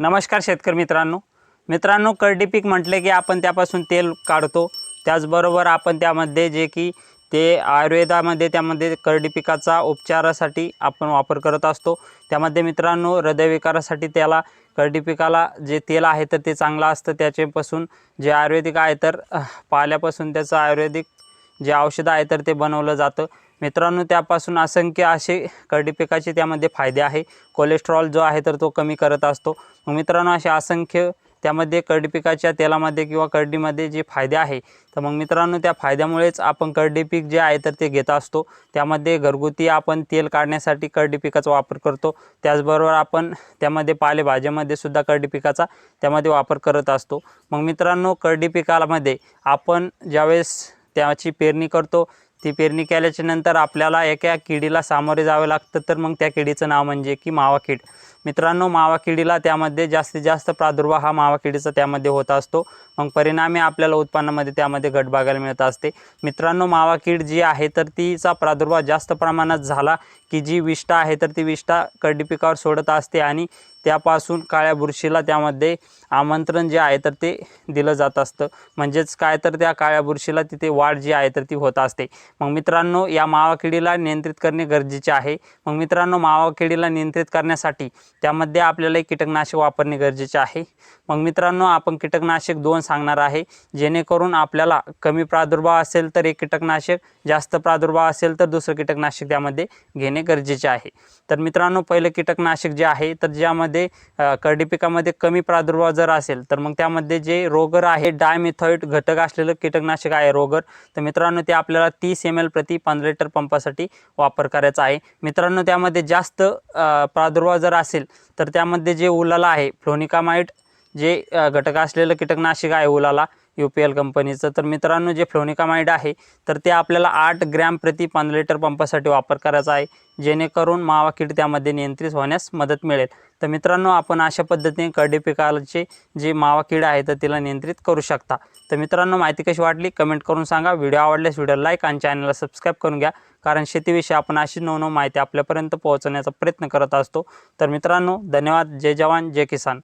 नमस्कार शेतकरी मित्रांनो. मित्रांनो करडी पीक म्हटले की आपण त्यापासून तेल काढतो. त्याचबरोबर आपण त्यामध्ये जे की ते आयुर्वेदामध्ये त्यामध्ये करडी पिकाचा उपचारासाठी आपण वापर करत असतो. त्यामध्ये मित्रांनो हृदयविकारासाठी त्याला करडी पिकाला जे तेल आहे तर ते चांगलं असतं. त्याच्यापासून जे आयुर्वेदिक आहे तर पाल्यापासून त्याचं आयुर्वेदिक जे औषधं आहे तर ते बनवलं जातं. मित्रांनो त्यापासून असंख्य असे करडी पिकाचे त्यामध्ये फायदे आहे. कोलेस्ट्रॉल जो आहे तर तो कमी करत असतो. मग मित्रांनो असे असंख्य त्यामध्ये करडी पिकाच्या तेलामध्ये किंवा करडीमध्ये जे फायदे आहे तर मग मित्रांनो त्या फायद्यामुळेच आपण करडी पीक जे आहे तर ते घेत असतो. त्यामध्ये घरगुती आपण तेल काढण्यासाठी करडी पिकाचा वापर करतो. त्याचबरोबर आपण त्यामध्ये पालेभाज्यामध्ये सुद्धा करडी पिकाचा त्यामध्ये वापर करत असतो. मग मित्रांनो करडी पिकामध्ये आपण ज्यावेळेस त्याची पेरणी करतो. ती पेरणी केल्याच्यानंतर आपल्याला एका किडीला सामोरे जावे लागतं. तर मग त्या किडीचं नाव म्हणजे की मावा कीड. मित्रांनो मावा किडीला त्यामध्ये जास्तीत जास्त प्रादुर्भाव हा मावा किडीचा त्यामध्ये होत असतो. मग परिणामी आपल्याला उत्पन्नामध्ये त्यामध्ये घट बघायला मिळत असते. मित्रांनो मावा कीड जी आहे तर तिचा प्रादुर्भाव जास्त प्रमाणात झाला की जी विष्ठा आहे तर ती विष्ठा करडी पिकावर सोडत असते आणि त्यापासून काळ्या बुरशीला त्यामध्ये आमंत्रण जे आहे तर ते दिलं जात असतं. म्हणजेच काय तर त्या काळ्या बुरशीला तिथे वाढ जी आहे तर ती होत असते. मग मित्रांनो या मावा किडीला नियंत्रित करणे गरजेचे आहे. मग मित्रांनो मावा किडीला नियंत्रित करण्यासाठी त्यामध्ये आपल्याला एक कीटकनाशक वापरणे गरजेचे आहे. मग मित्रांनो आपण कीटकनाशक दोन सांगणार आहे. जेणेकरून आपल्याला कमी प्रादुर्भाव असेल तर एक कीटकनाशक जास्त प्रादुर्भाव असेल तर दुसरं कीटकनाशक त्यामध्ये घेणे गरजेचे आहे. तर मित्रांनो पहिलं कीटकनाशक जे आहे तर ज्यामध्ये पिकामध्ये करडी पिकामध्ये कमी प्रादुर्भाव जर असेल तर मग त्यामध्ये जे रोगर आहे डायमिथॉइड घटक असलेलं कीटकनाशक आहे रोगर तर मित्रांनो ते आपल्याला तीस एम एल प्रति पंधरा लिटर पंपासाठी वापर करायचा आहे. मित्रांनो त्यामध्ये जास्त प्रादुर्भाव जर असेल तर त्यामध्ये जे उलाला आहे फ्लोनिकामाइट जे घटक असलेलं कीटकनाशक आहे उलाला यू पी एल कंपनीचं तर मित्रांनो जे फ्लोनिकामाइड आहे तर ते आपल्याला आठ ग्रॅम प्रति पंधरा लिटर पंपासाठी वापर करायचा आहे. जेणेकरून मावा कीड त्यामध्ये नियंत्रित होण्यास मदत मिळेल. तर मित्रांनो आपण अशा पद्धतीने करडी पिकाचे जे मावा कीड आहे तर तिला नियंत्रित करू शकता. तर मित्रांनो माहिती कशी वाटली? कमेंट करून सांगा. व्हिडिओ आवडल्यास व्हिडिओ लाईक आणि चॅनलला सबस्क्राईब करून घ्या. कारण शेतीविषयी आपण अशी नवनव माहिती आपल्यापर्यंत पोहोचवण्याचा प्रयत्न करत असतो. तर मित्रांनो धन्यवाद. जय जवान जय किसान.